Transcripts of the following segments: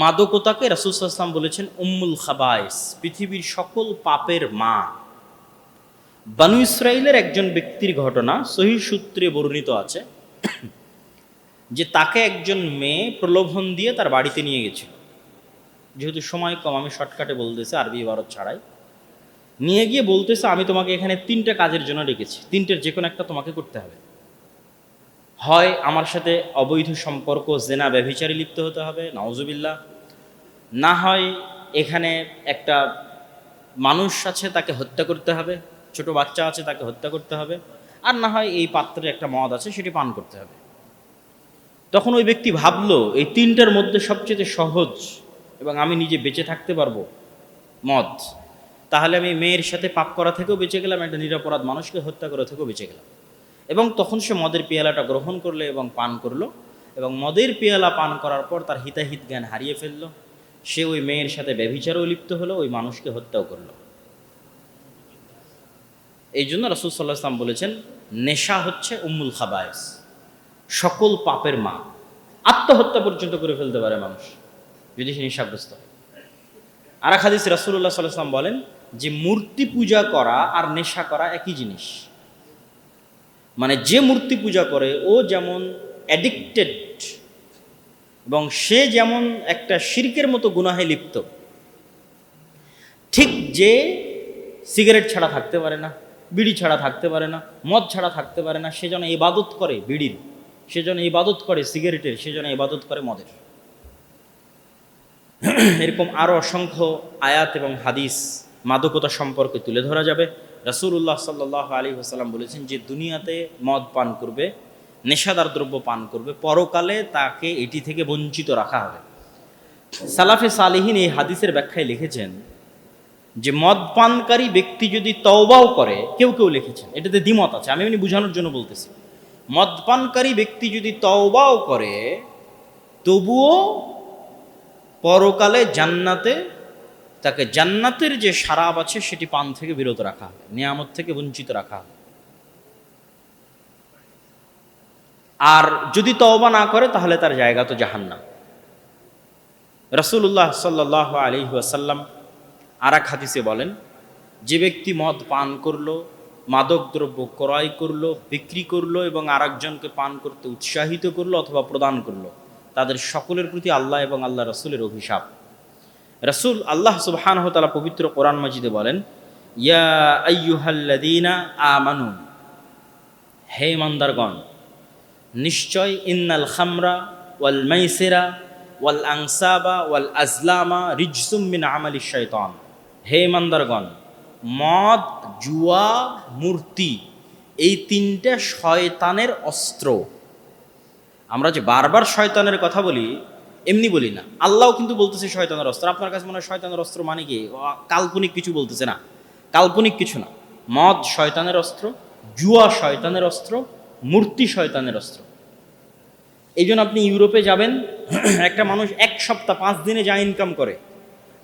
মাদকতাকে রাসুলসাল্লাম বলেছেন উম্মুল খাবাইস, পৃথিবীর সকল পাপের মা। বানু ইসরায়েলের একজন ব্যক্তির ঘটনা সহি সূত্রে বর্ণিত আছে, যে তাকে একজন মেয়ে প্রলোভন দিয়ে তার বাড়িতে নিয়ে গেছিল। যেহেতু সময় কম, আমি শর্টকাটে বলতেছি, আরবি ভারত ছাড়াই। নিয়ে গিয়ে বলতেছে, আমি তোমাকে এখানে তিনটা কাজের জন্য রেখেছি তিনটের যে কোনো একটা তোমাকে করতে হবে। হয় আমার সাথে অবৈধ সম্পর্ক, জেনা ব্যভিচারে লিপ্ত হতে হবে নওজুবিল্লা না হয় এখানে একটা মানুষ আছে, তাকে হত্যা করতে হবে, ছোট বাচ্চা আছে, তাকে হত্যা করতে হবে, আর না হয় এই পাত্রে একটা মদ আছে, সেটি পান করতে হবে। তখন ওই ব্যক্তি ভাবলো, এই তিনটার মধ্যে সবচেয়ে সহজ, এবং আমি নিজে বেঁচে থাকতে পারব মদ। তাহলে আমি মেয়ের সাথে পাপ করা থেকেও বেঁচে গেলাম, একটা নিরাপরাধ মানুষকে হত্যা করা থেকেও বেঁচে গেলাম। এবং তখন সে মদের পেয়ালাটা গ্রহণ করল এবং পান করল এবং মদের পেয়ালা পান করার পর তার হিতাহিত জ্ঞান হারিয়ে ফেলল। সে ওই মেয়ের সাথে ব্যভিচারও লিপ্ত হলো, ওই মানুষকে হত্যাও করল। এই জন্য রসুল সাল্লাহ ইসলাম বলেছেন, নেশা হচ্ছে উম্মুল খাবায়স। সকল পাপের মা। আত্মহত্যা পর্যন্ত করে ফেলতে পারে মানুষ, যদি সে নেশাগ্রস্ত হয়। আর এক হাদিস রাসুল্লাহ সাল্লাম বলেন, যে মূর্তি পূজা করা আর নেশা করা একই জিনিস। মানে যে মূর্তি পূজা করে, ও যেমন অ্যাডিক্টেড এবং সে যেমন একটা শিরকের মতো গুনাহে লিপ্ত, ঠিক যে সিগারেট ছাড়া থাকতে পারে না, বিড়ি ছাড়া থাকতে পারে না, মদ ছাড়া থাকতে পারে না, সে যেন ইবাদত করে বিড়ির, সে যেন ইবাদত করে সিগারেটের, সে যেন ইবাদত করে মদের। এরকম আরও অসংখ্য আয়াত এবং হাদিস মাদকতা সম্পর্কে তুলে ধরা যাবে। রাসুল্লাহ সাল্লাহ আলী হাসাল্লাম বলেছেন যে দুনিয়াতে মদ পান করবে, নেশাদার দ্রব্য পান করবে, পরকালে তাকে এটি থেকে বঞ্চিত রাখা হবে। সালাফে সালেহিন এই হাদিসের ব্যাখ্যায় লিখেছেন যে মদ পানকারী ব্যক্তি যদি তওবাও করে, কেউ কেউ লিখেছেন, এটাতে দ্বিমত আছে, আমি এমনি বোঝানোর জন্য বলতেছি। মদ পানকারী ব্যক্তি যদি তওবাও করে, তবুও পরকালে জান্নাতে তাকে জান্নাতের যে সারাব আছে সেটি পান থেকে বিরত রাখা হবে নিয়ামত থেকে বঞ্চিত রাখা হবে আর যদি তওবা না করে, তাহলে তার জায়গা তো জাহান্নাম। রসুল্লাহ সাল্লাহ আলী আসাল্লাম আর এক হাদিসে বলেন, যে ব্যক্তি মদ পান করল, মাদক দ্রব্য ক্রয় করল, বিক্রি করল এবং আরেকজনকে পান করতে উৎসাহিত করল অথবা প্রদান করল, তাদের সকলের প্রতি আল্লাহ এবং আল্লাহ রসুলের অভিশাপ। রসুল আল্লাহ সুবহান তালা পবিত্র কোরআন মজিদে বলেন, ইয়া আইয়ুহাল্লাদিনা আমানু, হে মন্দারগণ নিশ্চয় ইন্নাল খামরা ওয়াল মাইসেরা ওয়াল আংসাবা ওয়াল আজলামা রিজসুম মিন আমালি শয়তান হে মন্দারগণ মদ, জুয়া, মূর্তি, এই তিনটে শয়তানের অস্ত্র। আমরা যে বারবার শয়তানের কথা বলি এমনি বলি না। আল্লাহ কিন্তু বলতেছে শয়তানের অস্ত্র। আপনার কাছে মনে হয় শয়তানের অস্ত্র মানে কি? কাল্পনিক কিছু বলতেছে না। কাল্পনিক কিছু না। মদ শয়তানের অস্ত্র, জুয়া শয়তানের অস্ত্র, মূর্তি শয়তানের অস্ত্র। এই জন্য আপনি ইউরোপে যাবেন, একটা মানুষ এক সপ্তাহ, পাঁচ দিনে যা ইনকাম করে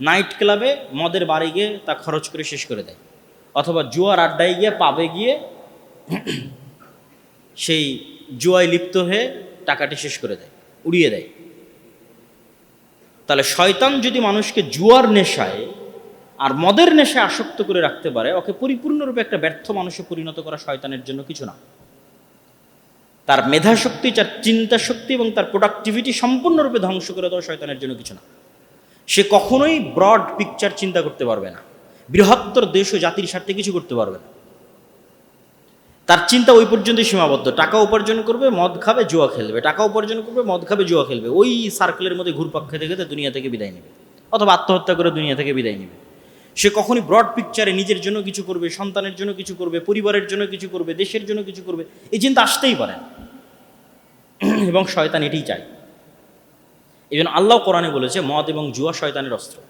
নাইট ক্লাবে মদের বাড়ি গিয়ে তা খরচ করে শেষ করে দেয়। অথবা জুয়ার আড্ডায় গিয়ে পাবে গিয়ে সেই জুয়ায় লিপ্ত হয়ে টাকাটি শেষ করে দেয়, উড়িয়ে দেয়। তাহলে শয়তান যদি মানুষকে জুয়ার নেশায় আর মদের নেশায় আসক্ত করে রাখতে পারে, ওকে পরিপূর্ণরূপে একটা ব্যর্থ মানুষে পরিণত করা শয়তানের জন্য কিছু না। তার মেধাশক্তি, তার চিন্তা শক্তি এবং তার প্রোডাক্টিভিটি সম্পূর্ণরূপে ধ্বংস করে দেওয়া শয়তানের জন্য কিছু না। সে কখনোই ব্রড পিকচার চিন্তা করতে পারবে না। বৃহত্তর দেশ ও জাতির স্বার্থে কিছু করতে পারবে না। তার চিন্তা ওই পর্যন্তই সীমাবদ্ধ। টাকা উপার্জন করবে, মদ খাবে, জুয়া খেলবে। টাকা উপার্জন করবে, মদ খাবে, জুয়া খেলবে। ওই সার্কেলের মধ্যে ঘুরপাক খেতে খেতে দুনিয়া থেকে বিদায় নেবে। অথবা আত্মহত্যা করে দুনিয়া থেকে বিদায় নেবে। সে কখনই ব্রড পিকচারে নিজের জন্য কিছু করবে, সন্তানের জন্য কিছু করবে, পরিবারের জন্য কিছু করবে, দেশের জন্য কিছু করবে, এই চিন্তা আসতেই পারে। এবং শয়তান এটাই চায়। এই জন্য আল্লাহ কোরআনে বলেছে, মদ এবং জুয়া শয়তানের অস্ত্র।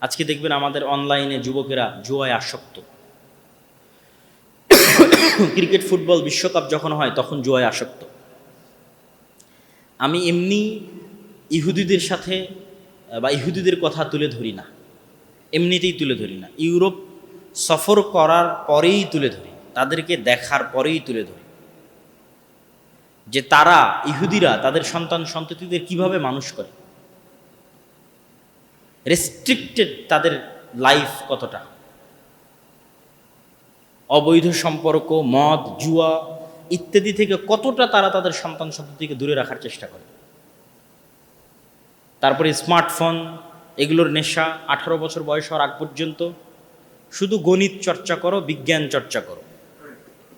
আজকে দেখবেন আমাদের অনলাইনে যুবকেরা জুয়ায় আসক্ত। ক্রিকেট ফুটবল বিশ্বকাপ যখন হয়, তখন জুয়ায় আসক্ত। আমি এমনি ইহুদিদের সাথে, বা ইহুদিদের কথা তুলে ধরি না। এমনিতেই তুলে ধরি না। ইউরোপ সফর করার পরেই তুলে ধরি। তাদেরকে দেখার পরেই তুলে ধরি। যে তারা ইহুদিরা, তাদের সন্তান সন্ততিদের কীভাবে মানুষ করে? রেস্ট্রিক্টেড তাদের লাইফ কতটা? অবৈধ সম্পর্ক, মদ, জুয়া ইত্যাদি থেকে কতটা তারা তাদের সন্তান সন্ততিকে দূরে রাখার চেষ্টা করে? তারপরে স্মার্টফোন, এগুলোর নেশা, আঠারো বছর বয়স হওয়ার আগ পর্যন্ত শুধু গণিত চর্চা করো, বিজ্ঞান চর্চা করো।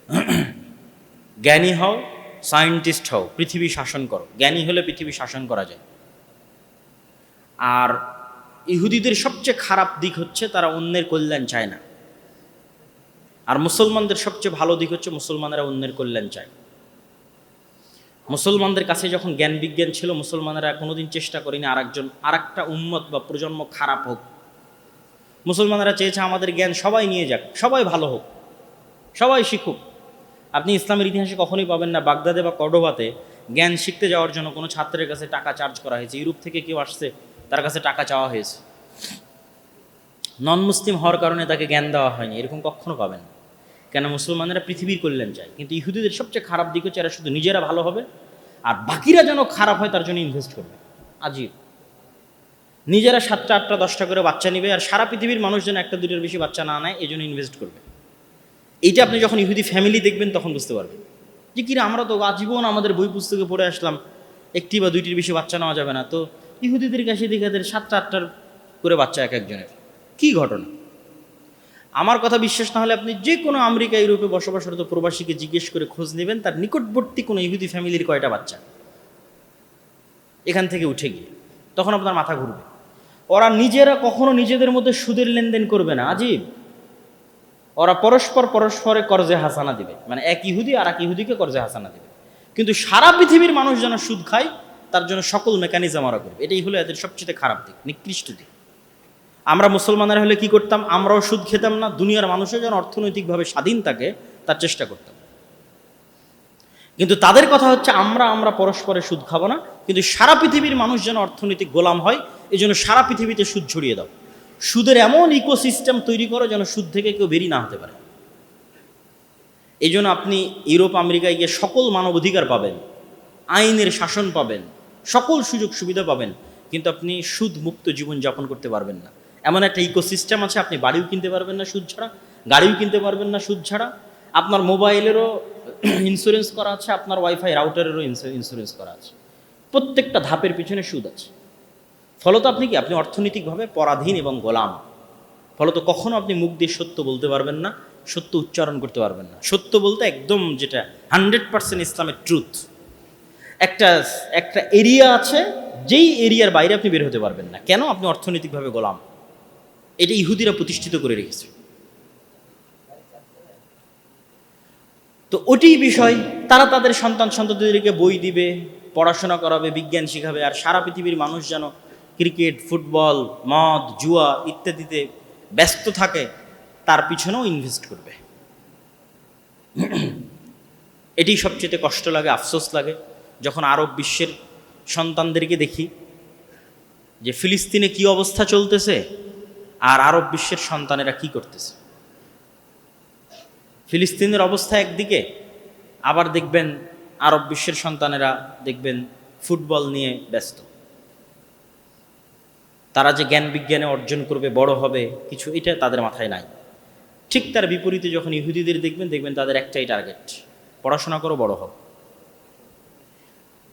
জ্ঞানী হও, সায়েন্টিস্ট হও, পৃথিবী শাসন করো। জ্ঞানী হলে পৃথিবী শাসন করা যায়। আর ইহুদিদের সবচেয়ে খারাপ দিক হচ্ছে তারা অন্যের কল্যাণ চায় না। আর মুসলমানদের সবচেয়ে ভালো দিক হচ্ছে মুসলমানেরা অন্যের কল্যাণ চায়। মুসলমানদের কাছে যখন জ্ঞান বিজ্ঞান ছিল, মুসলমানেরা কোনোদিন চেষ্টা করেনি আর একজন আর একটা উম্মত বা প্রজন্ম খারাপ হোক। মুসলমানেরা চেয়েছে আমাদের জ্ঞান সবাই নিয়ে যাক, সবাই ভালো হোক, সবাই শিখুক। আপনি ইসলামের ইতিহাসে কখনোই পাবেন না, বাগদাদে বা কর্ডোবাতে জ্ঞান শিখতে যাওয়ার জন্য কোনো ছাত্রের কাছে টাকা চার্জ করা হয়েছে। ইউরোপ থেকে কেউ আসছে, তার কাছে টাকা চাওয়া হয়েছে। নন মুসলিম হওয়ার কারণে তাকে জ্ঞান দেওয়া হয়নি, এরকম কখনো পাবেন না। কেন মুসলমানেরা পৃথিবীর কল্যাণ চায়। কিন্তু ইহুদিদের সবচেয়ে খারাপ দিক হচ্ছে এরা শুধু নিজেরা ভালো হবে, আর বাকিরা যেন খারাপ হয় তার জন্য ইনভেস্ট করবে। আজীব। নিজেরা সাতটা, আটটা, দশটা করে বাচ্চা নেবে, আর সারা পৃথিবীর মানুষ যেন একটা দুটোর বেশি বাচ্চা না নেয় এই জন্য ইনভেস্ট করবে। এইটা আপনি যখন ইহুদি ফ্যামিলি দেখবেন, তখন বুঝতে পারবেন। যে কিরা, আমরা তো আজীবন আমাদের বই পুস্তকে পড়ে আসলাম, একটি বা দুইটির বেশি বাচ্চা নেওয়া যাবে না। তো ইহুদিদের কাছে দেখে সাতটা, আটটার করে বাচ্চা এক একজনের। কি ঘটনা? আমার কথা বিশ্বাস না হলে আপনি যে কোনো আমেরিকা, ইউরোপে বসবাসরত প্রবাসীকে জিজ্ঞেস করে খোঁজ নেবেন, তার নিকটবর্তী কোনো ইহুদি ফ্যামিলির কয়টা বাচ্চা। এখান থেকে উঠে গিয়ে। তখন আপনার মাথা ঘুরবে। ওরা নিজেরা কখনো নিজেদের মধ্যে সুদের লেনদেন করবে না। আজীব। ওরা পরস্পর পরস্পরে কর্জে হাসানা দিবে। মানে এক ইহুদি আর এক ইহুদিকে কর্জে হাসানা দিবে। কিন্তু সারা পৃথিবীর মানুষ যেন সুদ খায়, তার জন্য সকল মেকানিজম ওরা করবে। এটাই হলো এদের সবচেয়ে খারাপ দিক, নিকৃষ্ট দিক। আমরা মুসলমানেরা হলে কি করতাম? আমরাও সুদ খেতাম না। দুনিয়ার মানুষও যেন অর্থনৈতিকভাবে স্বাধীন থাকে, তার চেষ্টা করতাম। কিন্তু তাদের কথা হচ্ছে, আমরা আমরা পরস্পরে সুদ খাব না। কিন্তু সারা পৃথিবীর মানুষ যেন অর্থনৈতিক গোলাম হয়, এই জন্য সারা পৃথিবীতে সুদ ছড়িয়ে দাও। সুদের এমন ইকোসিস্টেম তৈরি করো যেন সুদ থেকে কেউ বেরিয়ে না হতে পারে। এই জন্য আপনি ইউরোপ, আমেরিকায় গিয়ে সকল মানব অধিকার পাবেন, আইনের শাসন পাবেন, সকল সুযোগ সুবিধা পাবেন, কিন্তু আপনি সুদ মুক্ত জীবন যাপন করতে পারবেন না। এমন একটা ইকোসিস্টেম আছে, আপনি বাড়িও কিনতে পারবেন না সুদ ছাড়া, গাড়িও কিনতে পারবেন না সুদ ছাড়া। আপনার মোবাইলেরও ইন্স্যুরেন্স করা আছে, আপনার ওয়াইফাই রাউটারেরও ইন্স্যুরেন্স করা আছে। প্রত্যেকটা ধাপের পিছনে সুদ আছে। ফলত আপনি কি, আপনি অর্থনৈতিকভাবে পরাধীন এবং গোলাম। ফলত কখনো আপনি মুখ দিয়ে সত্য বলতে পারবেন না, সত্য উচ্চারণ করতে পারবেন না। সত্য বলতে একদম যেটা হান্ড্রেড পার্সেন্ট ইসলামের ট্রুথ একটা একটা এরিয়া আছে, যেই এরিয়ার বাইরে আপনি বের হতে পারবেন না। কেন? আপনি অর্থনৈতিকভাবে গোলাম। এটা ইহুদিরা প্রতিষ্ঠিত করে রেখেছে। তো ওটি বিষয়, তারা তাদের সন্তান সন্ততিদেরকে বই দিবে, পড়াশোনা করাবে, বিজ্ঞান শিখাবে, আর সারা পৃথিবীর মানুষ যেন ক্রিকেট, ফুটবল, মদ, জুয়া ইত্যাদিতে ব্যস্ত থাকে, তার পিছনেও ইনভেস্ট করবে। এটি সবচেয়ে কষ্ট লাগে, আফসোস লাগে, যখন আরব বিশ্বের সন্তানদেরকে দেখি যে ফিলিস্তিনে কি অবস্থা চলতেছে আর আরব বিশ্বের সন্তানেরা কি করতেছে? ফিলিস্তিনের অবস্থা একদিকে, আবার দেখবেন আরব বিশ্বের সন্তানেরা দেখবেন ফুটবল নিয়ে ব্যস্ত। তারা যে জ্ঞান বিজ্ঞানে অর্জন করবে, বড় হবে, কিছু এটা তাদের মাথায় নাই। ঠিক তার বিপরীতে যখন ইহুদিদের দেখবেন দেখবেন তাদের একটাই টার্গেট পড়াশোনা করো, বড় হোক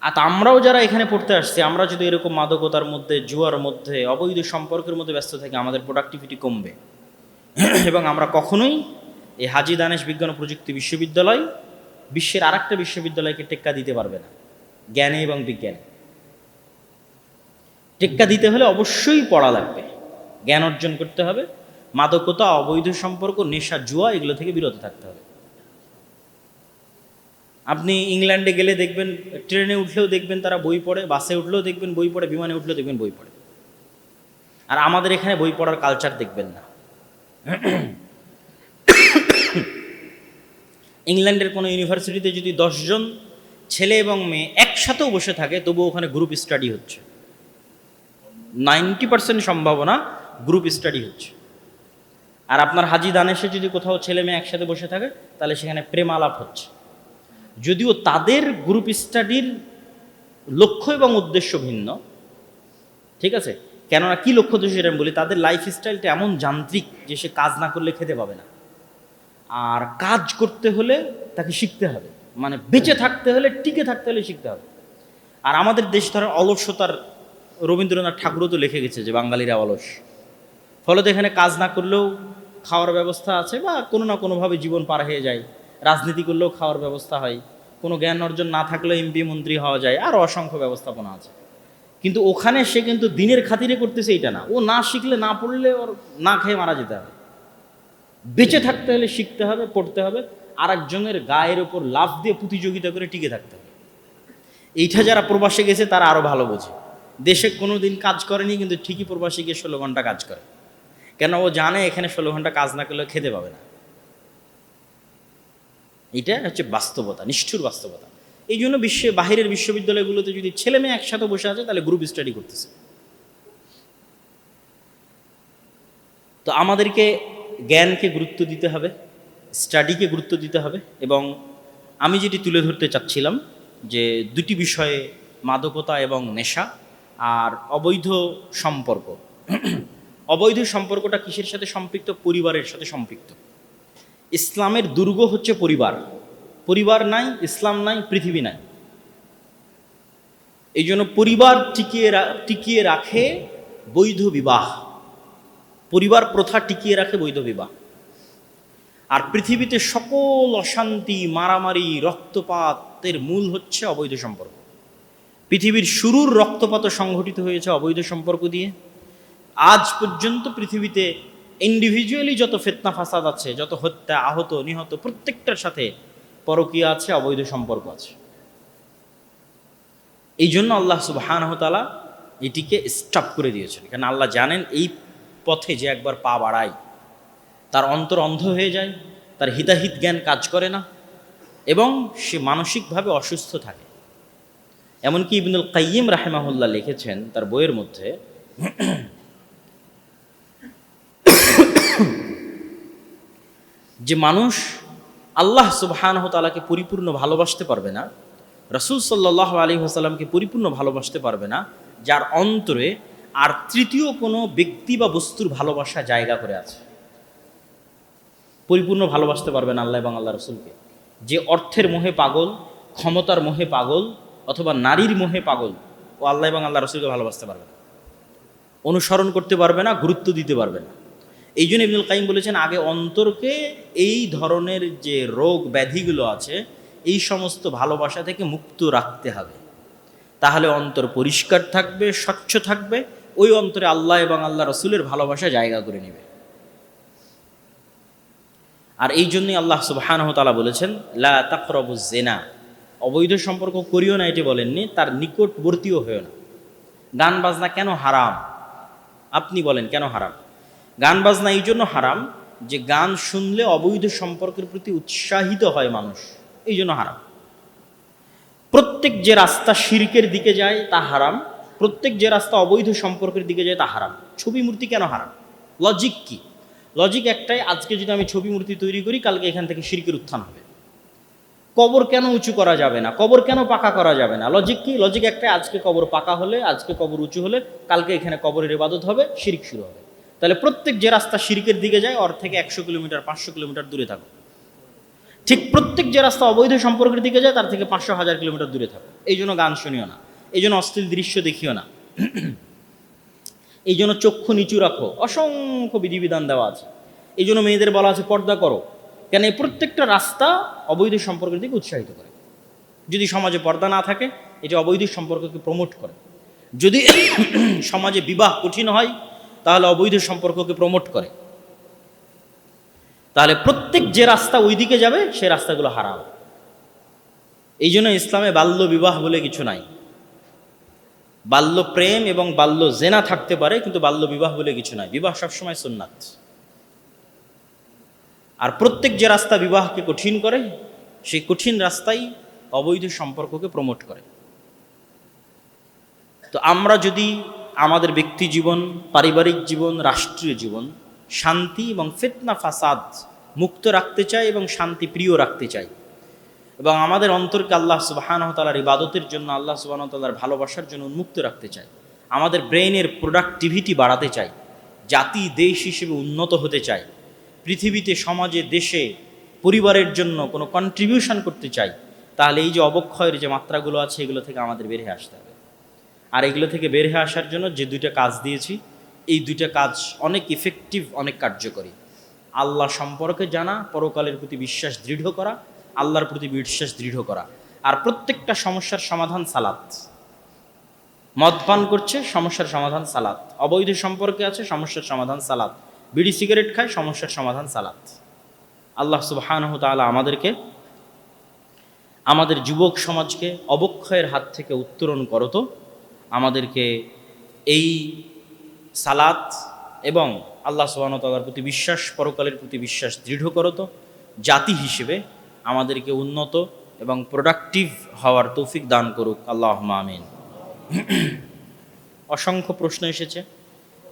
আর আমরাও যারা এখানে পড়তে আসছি, আমরা যদি এরকম মাদকতার মধ্যে, জুয়ার মধ্যে, অবৈধ সম্পর্কের মধ্যে ব্যস্ত থাকি, আমাদের প্রোডাক্টিভিটি কমবে। এবং আমরা কখনোই এই হাজি দানেশ বিজ্ঞান ও প্রযুক্তি বিশ্ববিদ্যালয়, বিশ্বের আর একটা বিশ্ববিদ্যালয়কে টেক্কা দিতে পারবে না, জ্ঞানে এবং বিজ্ঞানে। টেক্কা দিতে হলে অবশ্যই পড়া লাগবে। জ্ঞান অর্জন করতে হবে, মাদকতা, অবৈধ সম্পর্ক, নেশা, জুয়া, এগুলো থেকে বিরত থাকতে হবে। আপনি ইংল্যান্ডে গেলে দেখবেন, ট্রেনে উঠলেও দেখবেন তারা বই পড়ে, বাসে উঠলেও দেখবেন বই পড়ে, বিমানে উঠলেও দেখবেন বই পড়ে। আর আমাদের এখানে বই পড়ার কালচার দেখবেন না। ইংল্যান্ডের কোনো ইউনিভার্সিটিতে যদি দশজন ছেলে এবং মেয়ে একসাথেও বসে থাকে, তবুও ওখানে গ্রুপ স্টাডি হচ্ছে। নাইনটি পার্সেন্ট সম্ভাবনা গ্রুপ স্টাডি হচ্ছে। আর আপনার হাজি দানেশে যদি কোথাও ছেলে মেয়ে একসাথে বসে থাকে, তাহলে সেখানে প্রেম আলাপ হচ্ছে। যদিও তাদের গ্রুপ স্টাডির লক্ষ্য এবং উদ্দেশ্য ভিন্ন, ঠিক আছে? কেননা কি লক্ষ্য তো সেটা আমি বলি, তাদের লাইফ স্টাইলটা এমন যান্ত্রিক যে সে কাজ না করলে খেতে পাবে না। আর কাজ করতে হলে তাকে শিখতে হবে। মানে বেঁচে থাকতে হলে, টিকে থাকতে হলে শিখতে হবে। আর আমাদের দেশ ধরেন অলস্যতার রবীন্দ্রনাথ ঠাকুরও তো লিখে গেছে যে বাঙালিরা অলস। ফলত এখানে কাজ না করলেও খাওয়ার ব্যবস্থা আছে বা কোনো না কোনোভাবে জীবন পার হয়ে যায়। রাজনীতি করলেও খাওয়ার ব্যবস্থা হয়। কোনো জ্ঞান অর্জন না থাকলেও এমপি মন্ত্রী হওয়া যায়, আর অসংখ্য ব্যবস্থাপনা আছে। কিন্তু ওখানে সে কিন্তু দিনের খাতিরে করতেছে এটা না। ও না শিখলে, না পড়লে ওর না খেয়ে মারা যেতে হবে। বেঁচে থাকতে হলে শিখতে হবে, পড়তে হবে আর একজনের গায়ের ওপর লাভ দিয়ে প্রতিযোগিতা করে টিকে থাকতে হবে। এইটা যারা প্রবাসে গেছে, তারা আরও ভালো বোঝে। দেশে কোনো দিন কাজ করেনি, কিন্তু ঠিকই প্রবাসে গিয়ে ষোলো ঘণ্টা কাজ করে। কেন ও জানে এখানে ষোলো ঘণ্টা কাজ না করলে খেতে পাবে না। এটা হচ্ছে বাস্তবতা, নিষ্ঠুর বাস্তবতা। এই জন্য বিশ্বে, বাহিরের বিশ্ববিদ্যালয়গুলোতে যদি ছেলে মেয়ে একসাথে বসে আছে, তাহলে গ্রুপ স্টাডি করতেছে। তো আমাদেরকে জ্ঞানকে গুরুত্ব দিতে হবে স্টাডিকে গুরুত্ব দিতে হবে এবং আমি যেটি তুলে ধরতে চাচ্ছিলাম যে দুটি বিষয়ে মাদকতা এবং নেশা আর অবৈধ সম্পর্ক। অবৈধ সম্পর্কটা কিসের সাথে সম্পৃক্ত? পরিবারের সাথে সম্পৃক্ত। ইসলামের দুর্গ হচ্ছে পরিবার। পরিবার নাই, ইসলাম নাই, পৃথিবী নাই। এই জন্য পরিবার টিকিয়ে টিকিয়ে রাখে বৈধ বিবাহ। পরিবার প্রথা টিকিয়ে রাখে বৈধ বিবাহ। আর পৃথিবীতে সকল অশান্তি, মারামারি, রক্তপাতের মূল হচ্ছে অবৈধ সম্পর্ক। পৃথিবীর শুরুর রক্তপাত সংঘটিত হয়েছে অবৈধ সম্পর্ক দিয়ে। আজ পর্যন্ত পৃথিবীতে ইন্ডিভিজুয়ালি যত ফেতনা ফাসাদ আছে, যত হত্যা, আহত, নিহত, প্রত্যেকটার সাথে পরকীয়া আছে, অবৈধ সম্পর্ক আছে। এই জন্য আল্লাহ সুবাহানহতালা এটিকে স্টপ করে দিয়েছেন। কারণ আল্লাহ জানেন এই পথে যে একবার পা বাড়ায়, তার অন্তর অন্ধ হয়ে যায়, তার হিতাহিত জ্ঞান কাজ করে না, এবং সে মানসিকভাবে অসুস্থ থাকে। এমনকি ইবনুল কাইয়িম রাহেমাহুল্লাহ লিখেছেন তার বইয়ের মধ্যে যে মানুষ আল্লাহ সুবহানহ তালাকে পরিপূর্ণ ভালোবাসতে পারবে না, রসুল সাল্লাহ আলী হাসাল্লামকে পরিপূর্ণ ভালোবাসতে পারবে না, যার অন্তরে আর তৃতীয় কোনো ব্যক্তি বা বস্তুর ভালোবাসা জায়গা করে আছে। পরিপূর্ণ ভালোবাসতে পারবেন আল্লাহ এবং আল্লাহ রসুলকে। যে অর্থের মোহে পাগল, ক্ষমতার মোহে পাগল, অথবা নারীর মোহে পাগল, ও আল্লাহ এবং আল্লাহ রসুলকে ভালোবাসতে পারবে না। অনুসরণ করতে পারবে না, গুরুত্ব দিতে পারবে না। এই জন্য ইবনুল কাইম বলেছেন, আগে অন্তরকে এই ধরনের যে রোগ ব্যাধিগুলো আছে, এই সমস্ত ভালোবাসা থেকে মুক্ত রাখতে হবে। তাহলে অন্তর পরিষ্কার থাকবে, স্বচ্ছ থাকবে, ওই অন্তরে আল্লাহ এবং আল্লাহ রসুলের ভালোবাসা জায়গা করে নেবে। আর এই জন্যই আল্লাহ সুবাহানহ তালা বলেছেন, লা তাকরবু জেনা অবৈধ সম্পর্ক করিও না, এটি বলেননি, তার নিকটবর্তীও হয়েও না। গান বাজনা কেন হারাম? আপনি বলেন, কেন হারাম? গান বাজনা এই জন্য হারাম যে গান শুনলে অবৈধ সম্পর্কের প্রতি উৎসাহিত হয় মানুষ। এই জন্য হারাম। প্রত্যেক যে রাস্তা শিরকের দিকে যায় তা হারাম, প্রত্যেক যে রাস্তা অবৈধ সম্পর্কের দিকে যায় তা হারাম। ছবি মূর্তি কেন হারাম? লজিক কি? লজিক একটাই, আজকে যদি আমি ছবি মূর্তি তৈরি করি, কালকে এখান থেকে শিরকের উত্থান হবে। কবর কেন উঁচু করা যাবে না? কবর কেন পাকা করা যাবে না? লজিক কি? লজিক একটাই, আজকে কবর পাকা হলে, আজকে কবর উঁচু হলে, কালকে এখানে কবরের ইবাদত হবে, শিরিক শুরু হবে। তাহলে প্রত্যেক যে রাস্তা শিরিকের দিকে যায়, ওর থেকে একশো কিলোমিটার, পাঁচশো কিলোমিটার দূরে থাকো। ঠিক প্রত্যেক যে রাস্তা অবৈধ সম্পর্কের দিকে যায়, তার থেকে পাঁচশো হাজার কিলোমিটার দূরে থাকো। এই জন্য গান শুনিও না। এই জন্য অশ্লীল দৃশ্য দেখিও না। এই জন্য চক্ষু নিচু রাখো। অসংখ্য বিধিবিধান দেওয়া আছে। এই জন্য মেয়েদের বলা আছে, পর্দা করো। কেন, এই প্রত্যেকটা রাস্তা অবৈধ সম্পর্কের দিকে উৎসাহিত করে। যদি সমাজে পর্দা না থাকে, এটা অবৈধ সম্পর্ককে প্রমোট করে। যদি সমাজে বিবাহ কঠিন হয় তাহলে অবৈধ সম্পর্ককে প্রমোট করে। তাহলে প্রত্যেক যে রাস্তা ওই দিকে যাবে সে রাস্তাগুলো হারাম। এই জন্য ইসলামে বাল্য বিবাহ বলে কিছু নাই। বাল্য প্রেম এবং বাল্য জেনা থাকতে পারে, কিন্তু বাল্য বিবাহ বলে কিছু নাই। বিবাহ সবসময় সুন্নাত। আর প্রত্যেক যে রাস্তা বিবাহকে কঠিন করে, সেই কঠিন রাস্তাই অবৈধ সম্পর্ককে প্রমোট করে। তো আমরা যদি আমাদের ব্যক্তি জীবন, পারিবারিক জীবন, রাষ্ট্রীয় জীবন, শান্তি এবং ফেতনা, ফাসাদ মুক্ত রাখতে চাই এবং শান্তি প্রিয় রাখতে চাই এবং আমাদের অন্তরকে আল্লাহ সুবাহানহতালার ইবাদতের জন্য, আল্লাহ সুবাহতালার ভালোবাসার জন্য উন্মুক্ত রাখতে চাই আমাদের ব্রেইনের প্রোডাক্টিভিটি বাড়াতে চাই জাতি, দেশ হিসেবে উন্নত হতে চাই পৃথিবীতে, সমাজে, দেশে, পরিবারের জন্য কোনো কন্ট্রিবিউশন করতে চাই তাহলে এই যে অবক্ষয়ের যে মাত্রাগুলো আছে, এগুলো থেকে আমাদের বের হয়ে আসতে আর এগুলো থেকে বের হয়ে আসার জন্য যে দুইটা কাজ দিয়েছি, এই দুইটা কাজ অনেক ইফেক্টিভ অনেক কার্যকরী। আল্লাহ সম্পর্কে জানা, পরকালের প্রতি বিশ্বাস দৃঢ় করা, আল্লাহর প্রতি বিশ্বাস দৃঢ় করা। আর প্রত্যেকটা সমস্যার সমাধান সালাত। মদ পান করছে, সমস্যার সমাধান সালাত। অবৈধ সম্পর্কে আছে, সমস্যার সমাধান সালাত। বিড়ি সিগারেট খায়, সমস্যার সমাধান সালাত। আল্লাহ সুবহানহ তাআলা আমাদেরকে, আমাদের যুবক সমাজকে অবক্ষয়ের হাত থেকে উত্তরণ করতো আমাদেরকে এই সালাত এবং আল্লাহ ওয়া প্রতি বিশ্বাস, পরকালের প্রতি বিশ্বাস দৃঢ় করত জাতি হিসেবে আমাদেরকে উন্নত এবং প্রোডাক্টিভ হওয়ার তৌফিক দান করুক। আল্লাহ আমিন। অসংখ্য প্রশ্ন এসেছে।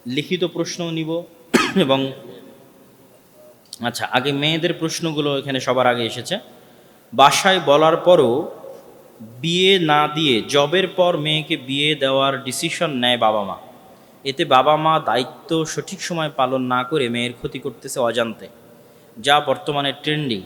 লিখিত প্রশ্নও নিব এবং আচ্ছা আগে মেয়েদের প্রশ্নগুলো এখানে সবার আগে এসেছে। বাসায় বলার পরও বিয়ে না দিয়ে, জবের পর মেয়েকে বিয়ে দেওয়ার ডিসিশন নেয় বাবা মা। এতে বাবা মা দায়িত্ব সঠিক সময় পালন না করে মেয়ের ক্ষতি করতেছে অজান্তে, যা বর্তমানে ট্রেন্ডিং